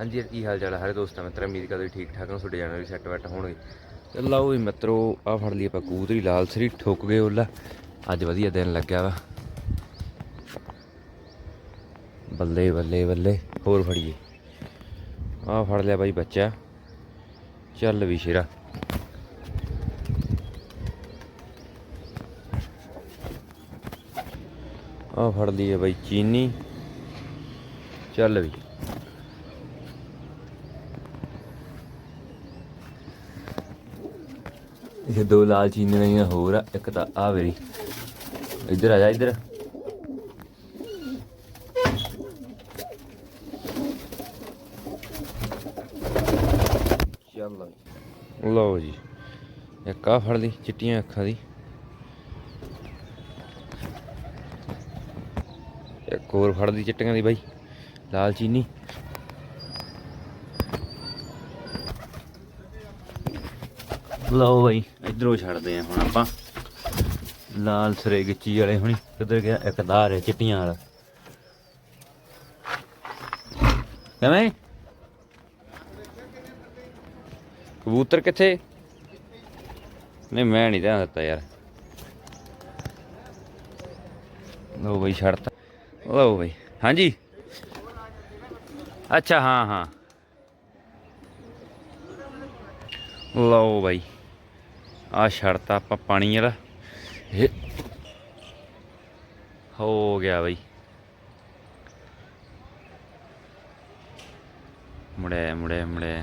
ਹਾਂਜੀ ਕੀ ਹਾਲ ਚਾਲ ਹੈ ਹਰੇ ਦੋਸਤਾਂ ਮਿੱਤਰਾਂ, ਉਮੀਦ ਕਰਦੇ ਠੀਕ ਠਾਕ ਹੋ ਤੁਹਾਡੇ ਜਾਨਵਰ ਵੀ ਸੈੱਟ ਵੈਟ ਹੋਣਗੇ। ਤੇ ਲਓ ਵੀ ਮਿੱਤਰੋ, ਆ ਫੜ ਲਈ ਆਪਾਂ ਕੂਦਰੀ ਲਾਲ ਸਰੀ ਠੁੱਕ ਗਏ ਉਹਲਾ ਅੱਜ ਵਧੀਆ ਦਿਨ ਲੱਗਿਆ ਵਾ। ਬੱਲੇ ਬੱਲੇ ਬੱਲੇ, ਹੋਰ ਫੜੀਏ। ਆ ਫੜ ਲਿਆ ਬਾਈ ਬੱਚਾ। ਚੱਲ ਵੀ ਸ਼ੇਰਾ। ਆ ਫੜ ਲਈ ਹੈ ਬਾਈ ਚੀਨੀ। ਚੱਲ ਵੀ। ਇਹ ਦੋ ਲਾਲ ਚੀਨੀ ਨਹੀਂ ਹੋਰ ਆ, ਇੱਕ ਤਾਂ ਆ ਵੇਰੀ। ਇੱਧਰ ਆ ਜਾ, ਇੱਧਰ। ਚੱਲ ਲਓ ਜੀ। ਇੱਕ ਆ ਫੜ ਲਈ, ਚਿੱਟੀਆਂ ਅੱਖਾਂ ਦੀ। ਇੱਕ ਹੋਰ ਫੜ ਲਈ ਚਿੱਟੀਆਂ ਦੀ ਬਾਈ, ਲਾਲ ਚੀਨੀ। ਲਓ ਬਾਈ। ਇਧਰੋਂ ਛੱਡਦੇ ਆ ਹੁਣ ਆਪਾਂ। ਲਾਲ ਸਰੇ ਗਿੱਚੀ ਵਾਲੇ ਹੁਣੀ, ਕਿੱਧਰ ਗਿਆ? ਇੱਕ ਦਾਰ ਹੈ, ਚਿੱਟੀਆਂ ਵਾਲਾ। ਕਿਵੇਂ? ਕਬੂਤਰ ਕਿੱਥੇ? ਨਹੀਂ, ਮੈਂ ਨਹੀਂ ਧਿਆਨ ਦਿੱਤਾ ਯਾਰ। ਲਓ ਬਈ, ਛੱਡਤਾ। ਲਓ ਬਈ। ਹਾਂਜੀ? ਅੱਛਾ, ਹਾਂ ਹਾਂ। ਲਓ ਬਾਈ। ਆ ਛੱਡਤਾ ਆਪਾਂ ਪਾਣੀ ਵਾਲਾ। ਇਹ ਹੋ ਗਿਆ ਬਾਈ। ਮੁੜੇ ਮੁੜੇ ਮੁੜੇ।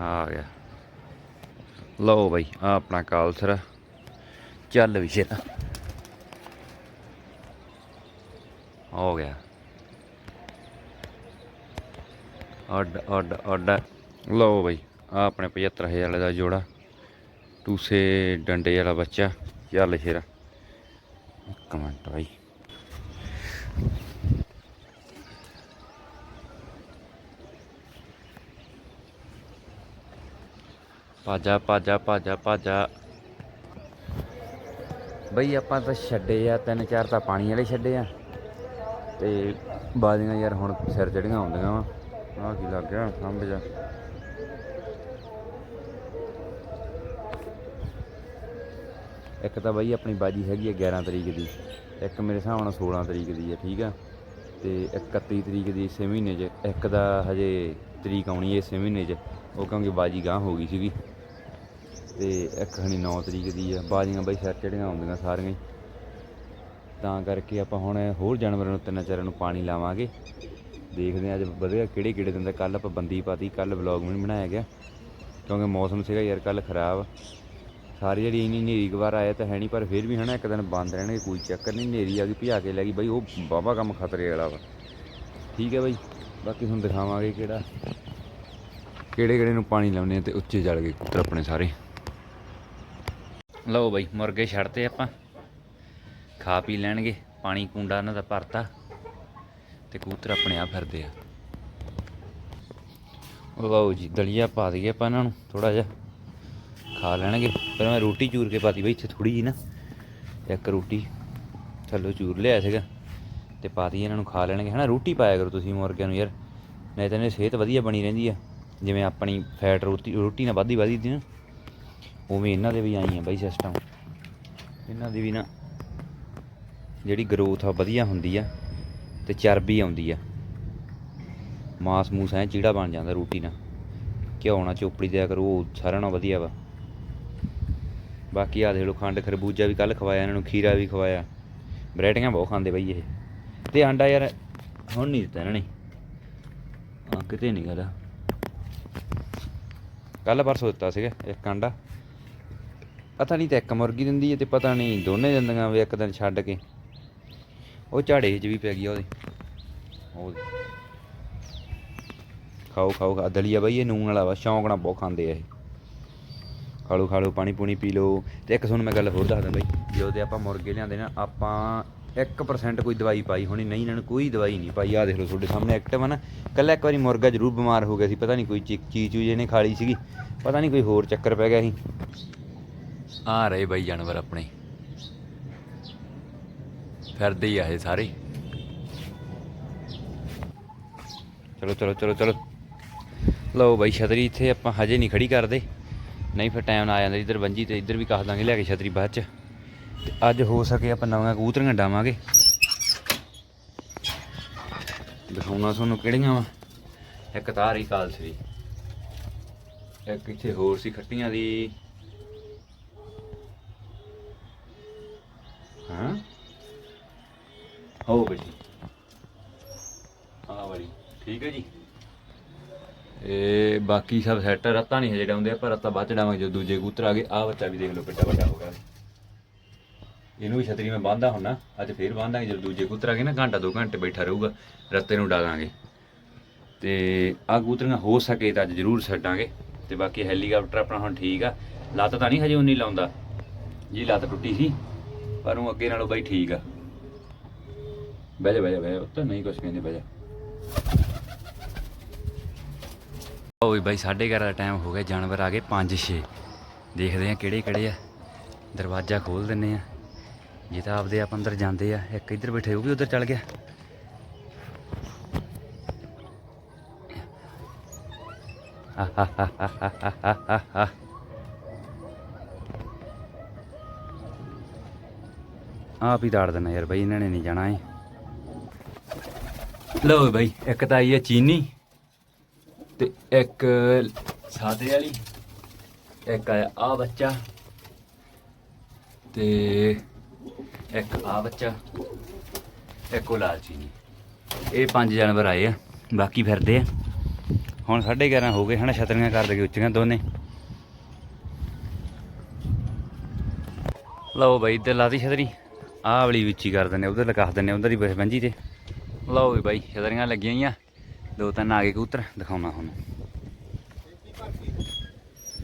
ਆ ਗਿਆ। ਲਓ ਬਾਈ, ਆ ਆਪਣਾ ਕਾਲਸਰ। ਚੱਲ ਵੀ ਸ਼ੇਰਾ ਹੋ ਗਿਆ। ਅੱਡ ਅੱਡ ਅੱਡ। ਲਓ ਬਈ ਆ ਆਪਣੇ 75000 ਵਾਲੇ ਦਾ ਜੋੜਾ। ਟੂਸੇ ਡੰਡੇ ਵਾਲਾ ਬੱਚਾ, ਚੱਲ ਸ਼ੇਰਾ ਇੱਕ ਮਿੰਟ ਬਾਈ। ਭਾਜਾ ਪਾਜਾ ਪਾਜਾ ਪਾਜਾ ਬਈ ਆਪਾਂ ਤਾਂ ਛੱਡੇ ਆ, ਤਿੰਨ ਚਾਰ ਤਾਂ ਪਾਣੀ ਵਾਲੇ ਛੱਡੇ ਆ। ਤੇ ਬਾਜ਼ੀਆਂ ਯਾਰ ਹੁਣ ਸਿਰ ਜਿਹੜੀਆਂ ਆਉਂਦੀਆਂ ਵਾ। ਆਹ ਕੀ ਲੱਗ ਗਿਆ ਸੰਭ ਜਾ ਇੱਕ ਤਾਂ ਬਾਈ ਆਪਣੀ ਬਾਜੀ ਹੈਗੀ ਹੈ 11 ਤਰੀਕ ਦੀ, ਇੱਕ ਮੇਰੇ ਹਿਸਾਬ ਨਾਲ 16 ਤਰੀਕ ਦੀ ਹੈ ਠੀਕ ਆ? ਤੇ ਇੱਕ 31 ਤਰੀਕ ਦੀ ਇਸੇ ਮਹੀਨੇ 'ਚ, ਇੱਕ ਦਾ ਹਜੇ ਤਰੀਕ ਆਉਣੀ ਹੈ ਇਸੇ ਮਹੀਨੇ 'ਚ, ਉਹ ਕਿਉਂਕਿ ਬਾਜੀ ਗਾਂ ਹੋ ਗਈ ਸੀਗੀ। ਤੇ ਇੱਕ ਹਣੀ 9 ਤਰੀਕ ਦੀ ਆ, ਬਾਜੀਆਂ ਬਾਈ ਸਿਰ ਚੜੀਆਂ ਆਉਂਦੀਆਂ ਸਾਰੀਆਂ ਹੀ। ਤਾਂ ਕਰਕੇ ਆਪਾਂ ਹੁਣ ਹੋਰ ਜਾਨਵਰਾਂ ਨੂੰ ਤਿੰਨਾਂ ਚਾਰਾਂ ਨੂੰ ਪਾਣੀ ਲਾਵਾਂਗੇ। ਦੇਖਦੇ ਹਾਂ ਅੱਜ ਵਧੀਆ ਕਿਹੜੇ ਕਿਹੜੇ ਦਿਨ ਦਾ ਕੱਲ ਆਪਾਂ ਬੰਦੀ ਪਾਤੀ ਕੱਲ ਵਲੌਗ ਵੀ ਨਹੀਂ ਬਣਾਇਆ ਗਿਆ। ਕਿਉਂਕਿ ਮੌਸਮ ਸੀਗਾ ਯਾਰ ਕੱਲ ਖਰਾਬ। ਸਾਰੀ ਜਿਹੜੀ ਇੰਨੀ ਨੇਰੀ ਗਵਾਰ ਆਇਆ ਤਾਂ ਹੈ ਨਹੀਂ ਪਰ ਫਿਰ ਵੀ ਹਨਾ ਇੱਕ ਦਿਨ ਬੰਦ ਰਹਿਣਗੇ, ਕੋਈ ਚੱਕਰ ਨਹੀਂ ਨੇਰੀ ਆ ਗਈ, ਭਜਾ ਕੇ ਲੈ ਗਈ ਬਾਈ, ਉਹ ਬਾਬਾ ਕੰਮ ਖਤਰੇ ਵਾਲਾ ਵਾ। ਠੀਕ ਹੈ ਬਾਈ, ਬਾਕੀ ਹੁਣ ਦਿਖਾਵਾਂਗੇ ਕਿਹੜਾ, ਕਿਹੜੇ ਕਿਹੜੇ ਨੂੰ ਪਾਣੀ ਲਾਉਨੇ ਆ ਤੇ ਉੱਚੇ ਜਲ ਗਏ ਕਬੂਤਰ ਆਪਣੇ ਸਾਰੇ। ਲਓ ਬਾਈ, ਮੁਰਗੇ ਛੱਡਤੇ ਆਪਾਂ, ਖਾ ਪੀ ਲੈਣਗੇ, ਪਾਣੀ ਕੁੰਡਾ ਇਹਨਾਂ ਦਾ ਭਰਤਾ, ਤੇ ਕੂਤਰ ਆਪਣੇ ਆਪ ਫਿਰਦੇ ਆ। ਲਓ ਜੀ, ਦਲੀਆ ਪਾ ਦਈਏ ਆਪਾਂ ਇਹਨਾਂ ਨੂੰ ਥੋੜਾ ਜਿਹਾ, ਖਾ ਲੈਣਗੇ। ਪਰ ਮੈਂ ਰੋਟੀ ਚੂਰ ਕੇ ਪਾਤੀ ਬਈ, ਇੱਥੇ ਥੋੜੀ ਜੀ ਨਾ। ਇੱਕ ਰੋਟੀ ਥੱਲੋਂ ਚੂਰ ਲਿਆ ਸੀਗਾ ਤੇ ਪਾਤੀ, ਇਹਨਾਂ ਨੂੰ ਖਾ ਲੈਣਗੇ। ਹਨਾ, ਰੋਟੀ ਪਾਇਆ ਕਰੋ ਤੁਸੀਂ ਮੁਰਗਿਆਂ ਨੂੰ ਯਾਰ। ਨਹੀਂ ਤਾਂ ਇਹਨਾਂ ਦੀ ਸਿਹਤ ਵਧੀਆ ਬਣੀ ਰਹਿੰਦੀ ਆ। ਜਿਵੇਂ ਆਪਣੀ ਫੈਟ ਰੋਟੀ ਰੋਟੀ ਨਾਲ ਵੱਧਦੀ ਵਧਦੀ ਨਾ। ਉਵੇਂ ਇਹਨਾਂ ਦੇ ਵੀ ਆਈ ਆ ਬਈ ਸਿਸਟਮ ਇਹਨਾਂ ਦੀ ਵੀ ਨਾ ਜਿਹੜੀ ਗਰੋਥ ਆ ਵਧੀਆ ਹੁੰਦੀ ਆ ਤੇ ਚਰਬੀ ਆਉਂਦੀ ਆ। ਮਾਸ ਮੂਸ ਐ ਚੀੜਾ ਬਣ ਜਾਂਦਾ ਰੋਟੀ ਨਾਲ। ਘਿਓ ਨਾਲ ਚੋਪੜੀ ਦਿਆ ਕਰੋ, ਉਹ ਸਾਰਿਆਂ ਨਾਲੋਂ ਵਧੀਆ ਵਾ। ਬਾਕੀ ਆ ਦੇਖ ਲਓ ਖੰਡ, ਖਰਬੂਜਾ ਵੀ ਕੱਲ ਖਵਾਇਆ, ਇਹਨਾਂ ਨੂੰ ਖੀਰਾ ਵੀ ਖਵਾਇਆ। ਵੈਰਾਈਟੀਆਂ ਬਹੁਤ ਖਾਂਦੇ ਬਈ ਇਹ। ਤੇ ਆਂਡਾ ਯਾਰ, ਹੁਣ ਨਹੀਂ ਦਿੱਤਾ ਇਹਨਾਂ ਨੇ। ਆ ਕਿਤੇ ਨਹੀਂ ਕਰਾ ਕੱਲ ਪਰਸੋਂ ਦਿੱਤਾ ਸੀਗਾ ਇੱਕ ਆਂਡਾ। ਪਤਾ ਨਹੀਂ ਤੇ ਇੱਕ ਮੁਰਗੀ ਦਿੰਦੀ ਹੈ ਤੇ ਪਤਾ ਨਹੀਂ ਦੋਨੇ ਦਿੰਦੀਆਂ ਵੀ ਇੱਕ ਦਿਨ ਛੱਡ ਕੇ। ਉਹ ਝਾੜੇ 'ਚ ਵੀ ਪੈ ਗਈ ਆ ਉਹਦੇ। ਉਹਦੇ। ਖਾਓ ਖਾਓ ਦਲੀਆ ਬਈ ਇਹ ਨੂਨ ਵਾਲਾ ਵਾ, ਸ਼ੌਂਕ ਨਾਲ ਬਹੁਤ ਖਾਂਦੇ ਆ ਇਹ। ਖਾ ਲਓ ਖਾ ਲਓ ਪਾਣੀ ਪੂਣੀ ਪੀ ਲਓ। ਤੇ ਇੱਕ ਤੁਹਾਨੂੰ ਮੈਂ ਗੱਲ ਹੋਰ ਦੱਸਦਾ ਬਈ ਜੇ ਉਹਦੇ ਆਪਾਂ ਮੁਰਗੇ ਲਿਆਂਦੇ ਨਾ ਆਪਾਂ 1% ਕੋਈ ਦਵਾਈ ਪਾਈ ਹੋਣੀ ਨਹੀਂ ਇਹਨਾਂ ਨੂੰ ਕੋਈ ਦਵਾਈ ਨਹੀਂ ਪਾਈ। ਆ ਦੇਖ ਲਓ ਤੁਹਾਡੇ ਸਾਹਮਣੇ ਐਕਟਿਵ ਆ ਨਾ। ਕੱਲਾ ਇੱਕ ਵਾਰੀ ਮੁਰਗਾ ਜ਼ਰੂਰ ਬਿਮਾਰ ਹੋ ਗਿਆ ਸੀ ਪਤਾ ਨਹੀਂ ਕੋਈ ਚੀਜ਼ ਚੂਜ਼ ਇਹਨੇ ਖਾ ਲਈ ਸੀਗੀ ਪਤਾ ਨਹੀਂ ਕੋਈ ਹੋਰ ਚੱਕਰ ਪੈ ਗਿਆ ਸੀ। ਆ ਰਹੇ ਬਾਈ ਜਾਨਵਰ ਆਪਣੇ। ਫਿਰਦੇ ਹੀ ਆ ਇਹ ਸਾਰੇ। ਚਲੋ ਚਲੋ ਚਲੋ ਚਲੋ। ਲਓ ਬਾਈ ਛਤਰੀ ਇੱਥੇ ਆਪਾਂ ਹਜੇ ਨਹੀਂ ਖੜੀ ਕਰਦੇ। ਨਹੀਂ, ਫਿਰ ਟਾਈਮ ਨਾ ਆ ਜਾਂਦਾ, ਇੱਧਰ ਬੰਜੀ ਤੇ ਇੱਧਰ ਵੀ ਕਾਹ ਦਾਂਗੇ, ਲੈ ਕੇ ਛਤਰੀ ਬਾਅਦ ਚ। ਤੇ ਅੱਜ ਹੋ ਸਕੇ ਆਪਾਂ ਨਵੀਆਂ ਕਬੂਤਰੀਆਂ ਡਾਵਾਂਗੇ। ਦਿਖਾਉਣਾ ਤੁਹਾਨੂੰ ਕਿਹੜੀਆਂ ਵਾ। ਇੱਕ ਤਾਂ ਰਹੀ ਕਾਲਸਰੀ। ਇੱਕ ਇੱਥੇ ਹੋਰ ਸੀ ਖੱਟੀਆਂ ਦੀ। ਹਾਂ? ਹੋ ਬਜੀ ਹਾਂ ਬੜੀ ਠੀਕ ਹੈ ਜੀ। ਬਾਕੀ ਸਭ ਸੈਟ ਰੱਤਾ ਨਹੀਂ ਹਜੇ ਡਾਉਂਦੇ ਪਰ ਰੱਤਾ ਬਾਅਦ ਚ ਡਾਵਾਂਗੇ, ਜਦੋਂ ਦੂਜੇ ਕਬੂਤਰ ਆ ਗਏ। ਆਹ ਬੱਚਾ ਵੀ ਦੇਖ ਲਓ, ਕਿੱਡਾ ਵੱਡਾ ਹੋ ਗਿਆ। ਇਹਨੂੰ ਵੀ ਛਤਰੀ ਮੈਂ ਬਾਂਧਦਾ ਹੁੰਨਾ ਅੱਜ ਫੇਰ ਬਾਂਧਾਂਗੇ ਜਦੋਂ ਦੂਜੇ ਕਬੂਤਰ ਆ ਗਏ ਨਾ, ਘੰਟਾ ਦੋ ਘੰਟੇ ਬੈਠਾ ਰਹੂਗਾ, ਰੱਤੇ ਨੂੰ ਡਾਲਾਂਗੇ। ਤੇ ਆ ਕਬੂਤਰੀਆਂ ਹੋ ਸਕੇ ਤਾਂ ਅੱਜ ਜ਼ਰੂਰ ਛੱਡਾਂਗੇ। ਤੇ ਬਾਕੀ ਹੈਲੀਕਾਪਟਰ ਆਪਣਾ ਹੁਣ ਠੀਕ ਆ। ਲੱਤ ਤਾਂ ਨਹੀਂ ਹਜੇ ਉਨੀ ਲਾਉਂਦਾ। ਜੀ, ਲੱਤ ਟੁੱਟੀ ਸੀ, ਪਰ ਉਹ ਅੱਗੇ ਨਾਲੋਂ ਬਾਈ ਠੀਕ ਆ। ਬਹਿ ਜਾ ਬਹਿ ਜਾ ਬਹਿ ਜਾ ਉੱਤੇ ਨਹੀਂ ਕੁਛ ਕਹਿੰਦੇ, ਬਹਿ ਜਾ। ਓਏ ਬਾਈ 11:30 ਦਾ ਟਾਈਮ ਹੋ ਗਿਆ, ਜਾਨਵਰ ਆ ਗਏ 5-6 ਦੇਖਦੇ ਆ ਕਿਹੜੇ ਕਿਹੜੇ ਆ। ਦਰਵਾਜ਼ਾ ਖੋਲ ਦਿੰਨੇ ਆ ਜੇ ਤਾਂ ਆਪਦੇ ਆਪ ਅੰਦਰ ਜਾਂਦੇ ਆ, ਇੱਕ ਇੱਧਰ ਬੈਠੇ, ਉਹ ਵੀ ਉੱਧਰ ਚਲ ਗਿਆ। ਆਪ ਹੀ ਦਾੜ ਦੇਣਾ ਯਾਰ ਬਾਈ, ਇਹਨਾਂ ਨੇ ਨਹੀਂ ਜਾਣਾ ਏ ਲਓ ਬਾਈ, ਇੱਕ ਤਾਂ ਆਈ ਹੈ ਚੀਨੀ। ਤੇ ਇੱਕ ਸਾਦੇ ਵਾਲੀ, ਇੱਕ ਆਇਆ ਆ ਬੱਚਾ ਤੇ ਇੱਕ ਆ ਬੱਚਾ, ਇੱਕ ਉਹ ਲਾਲਚੀਨੀ ਇਹ ਪੰਜ ਜਾਨਵਰ ਆਏ ਆ, ਬਾਕੀ ਫਿਰਦੇ ਆ। ਹੁਣ 11:30 ਹੋ ਗਏ, ਹਨਾ, ਛਤਰੀਆਂ ਕਰ ਦੇ ਉੱਚੀਆਂ ਦੋਨੇ। ਲਓ ਬਾਈ, ਇੱਧਰ ਲਾਤੀ ਛਤਰੀ। ਆਹ ਵਾਲੀ ਵਿੱਚ ਹੀ ਕਰ ਦਿੰਨੇ ਉਧਰ ਲਗਾ ਦਿੰਨੇ ਉਧਰ ਹੀ ਬਸ ਬੰਜੀ ਤੇ। ਲਓ ਵੀ ਬਾਈ, ਛਤਰੀਆਂ ਲੱਗੀਆਂ ਆ ਦੋ ਤਿੰਨ ਆ ਗਏ ਕਬੂਤਰ, ਦਿਖਾਉਣਾ ਤੁਹਾਨੂੰ।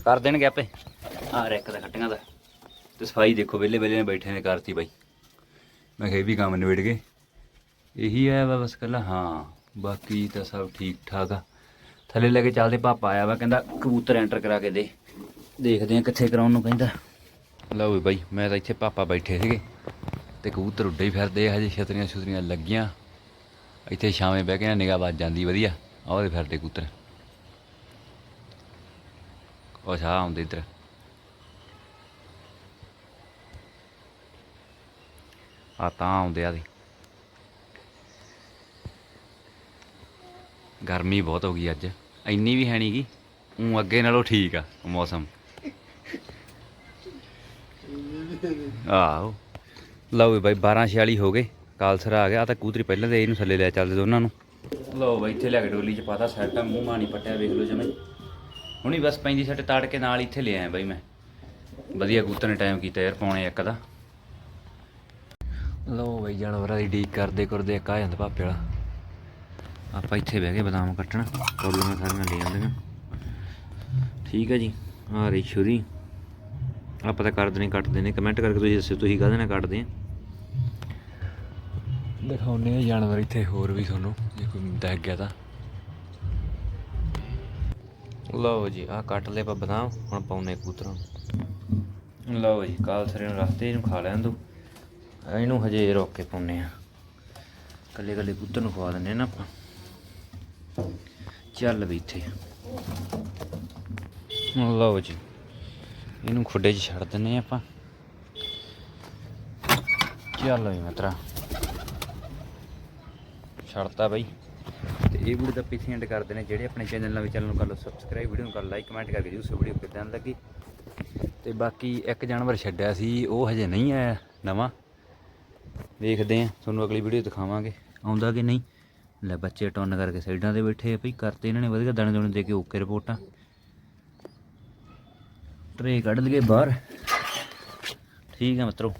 ਕਰ ਦੇਣਗੇ ਆਪੇ। ਆ ਰੈਕ ਦਾ ਖੱਟੀਆਂ ਦਾ। ਤੇ ਸਫ਼ਾਈ ਦੇਖੋ ਵੇਲੇ ਵੇਲੇ ਨੇ ਬੈਠੇ ਨੇ ਕਰਤੀ ਬਾਈ। ਮੈਂ ਕਿਹਾ ਇਹ ਵੀ ਕੰਮ ਨਿਬੜ ਗਏ। ਇਹੀ ਆਇਆ ਵਾ ਬਸ ਕੱਲਾ ਹਾਂ, ਬਾਕੀ ਤਾਂ ਸਭ ਠੀਕ ਠਾਕ ਆ। ਥੱਲੇ ਲੈ ਕੇ ਚੱਲਦੇ, ਪਾਪਾ ਆਇਆ ਵਾ, ਕਹਿੰਦਾ ਕਬੂਤਰ ਐਂਟਰ ਕਰਾ ਕੇ ਦੇ। ਦੇਖਦੇ ਆ ਕਿੱਥੇ ਕਰਾਉਣ ਨੂੰ ਕਹਿੰਦਾ। ਲਓ ਵੀ ਬਾਈ, ਮੈਂ ਤਾਂ ਇੱਥੇ ਪਾਪਾ ਬੈਠੇ ਸੀਗੇ। ਤੇ ਕਬੂਤਰ ਉੱਡੇ ਹੀ ਫਿਰਦੇ ਆ, ਹਜੇ ਛਤਰੀਆਂ ਛੁਤਰੀਆਂ ਲੱਗੀਆਂ। ਇੱਥੇ ਛਾਵੇਂ ਬਹਿ ਕੇ ਨਾ ਨਿਗਾਹ ਵੱਜ ਜਾਂਦੀ, ਵਧੀਆ। ਆਹ ਉਹਦੇ ਫਿਰਦੇ ਕਬੂਤਰ। ਉਹ ਛਾਹ ਆਉਂਦੇ ਇੱਧਰ। ਆ ਤਾਂ ਆਉਂਦੇ ਆ ਦੀ। ਗਰਮੀ ਬਹੁਤ ਹੋ ਗਈ ਅੱਜ। ਇੰਨੀ ਵੀ ਹੈ ਨਹੀਂਗੀ ਉਹ ਅੱਗੇ ਨਾਲੋਂ ਠੀਕ ਆ ਮੌਸਮ। ਆਹੋ। ਲਓ ਵੀ ਬਾਈ 12:46 ਹੋ ਗਏ। ਕਾਲਸਰਾ ਆ ਗਿਆ ਆ ਤਾਂ ਕੂਤਰੀ ਪਹਿਲਾਂ ਦੇ ਇਹਨੂੰ ਥੱਲੇ ਲੈ ਚੱਲਦੇ ਦੋਨਾਂ ਨੂੰ। ਲਓ ਬਾਈ, ਇੱਥੇ ਲਿਆ ਕੇ ਡੋਲੀ ਚ ਪਾਤਾ ਸੈੱਟ ਆ ਮੂੰਹ ਮਾਣੀ ਪੱਟਿਆ, ਵੇਖ ਲਓ ਜਮੇ। ਹੁਣੀ ਬਸ ਪੈਂਦੀ ਸੱਟ ਤਾੜ ਕੇ ਨਾਲ ਇੱਥੇ ਲੈ ਆਇਆ ਬਾਈ ਮੈਂ। ਵਧੀਆ ਕੂਤਰ ਨੇ ਟਾਈਮ ਕੀਤਾ ਯਾਰ, ਪੌਣੇ ਇੱਕ ਦਾ। ਲਓ ਬਾਈ, ਜਾਨਵਰਾਂ ਦੀ ਡੀਕ ਕਰਦੇ ਕਰਦੇ ਇੱਕ ਆ ਜਾਂਦਾ ਭਾਪੇ ਵਾਲਾ। ਆਪਾਂ ਇੱਥੇ ਬਹਿ ਕੇ ਬਦਾਮ ਕੱਟਣਾ ਕੌਲੀਆਂ ਸਾਰੀਆਂ ਲੈ ਜਾਂਦੀਆਂ ਠੀਕ ਹੈ ਜੀ ਆ ਰਹੀ ਛੁਰੀ। ਆਪਾਂ ਤਾਂ ਕਰਦੇ ਨਹੀਂ ਕੱਟਦੇ ਨੇ। ਕਮੈਂਟ ਕਰਕੇ ਤੁਸੀਂ ਦੱਸਿਓ, ਤੁਸੀਂ ਕਾਹਦੇ ਨਾਲ ਕੱਟਦੇ ਆ? ਦਿਖਾਉਨੇ ਆ ਜਾਨਵਰ ਇੱਥੇ, ਹੋਰ ਵੀ ਤੁਹਾਨੂੰ, ਜੇ ਕੋਈ ਦੇਖ ਗਿਆ ਤਾਂ। ਲਓ ਜੀ ਆ ਕੱਟ ਲਏ ਆਪਾਂ ਬਦਾਮ, ਹੁਣ ਪਾਉਨੇ ਕਬੂਤਰਾਂ ਲਓ ਜੀ ਕਾਲਸਰੇ ਨੂੰ ਰਸਤੇ ਇਹਨੂੰ ਖਾ ਲੈਣ ਦੋ। ਇਹਨੂੰ ਹਜੇ ਰੋਕ ਕੇ ਪਾਉਨੇ ਆ ਕੱਲੇ ਕੱਲੇ ਕੂਤਰ ਨੂੰ ਖਵਾ ਦਿੰਨੇ ਆ ਨਾ ਆਪਾਂ। ਚੱਲ ਵੀ ਇੱਥੇ। ਲਓ ਜੀ, ਇਹਨੂੰ ਖੁੱਡੇ 'ਚ ਛੱਡ ਦਿੰਨੇ ਆ ਆਪਾਂ। ਚੱਲ ਵੀ ਮਿੱਤਰਾ। ਛੱਡਤਾ ਬਾਈ। ਤੇ ਇਹ ਵੀਡੀਓ ਤਾਂ ਪਿੱਛੇ ਐਂਡ ਕਰਦੇ ਨੇ, ਜਿਹੜੇ ਆਪਣੇ ਚੈਨਲ ਨਵੇਂ ਚੈਨਲ ਨੂੰ ਕਰ ਲਓ ਸਬਸਕ੍ਰਾਈਬ ਵੀਡੀਓ ਨੂੰ ਕਰ ਲਾਈਕ ਕਮੈਂਟ ਕਰਕੇ ਜੀ ਉਸ ਵੀਡੀਓ ਕਿਦਾਂ ਲੱਗੀ। ਤੇ ਬਾਕੀ ਇੱਕ ਜਾਨਵਰ ਛੱਡਿਆ ਸੀ, ਉਹ ਹਜੇ ਨਹੀਂ ਆਇਆ ਨਵਾਂ। ਦੇਖਦੇ ਆ ਤੁਹਾਨੂੰ ਅਗਲੀ ਵੀਡੀਓ ਦਿਖਾਵਾਂਗੇ। ਆਉਂਦਾ ਕਿ ਨਹੀਂ? ਲੈ ਬੱਚੇ ਟੌਨ ਕਰਕੇ ਸਾਈਡਾਂ ਤੇ ਬੈਠੇ ਆ ਭਈ ਕਰਤੇ ਇਹਨਾਂ ਨੇ ਵਧੀਆ ਦਾਣੇ ਦੋਣੇ ਦੇ ਕੇ ਓਕੇ ਰਿਪੋਰਟਾਂ। ਟਰੇ ਕੱਢ ਲਈਏ ਬਾਹਰ। ਠੀਕ ਹੈ ਮਿੱਤਰੋ।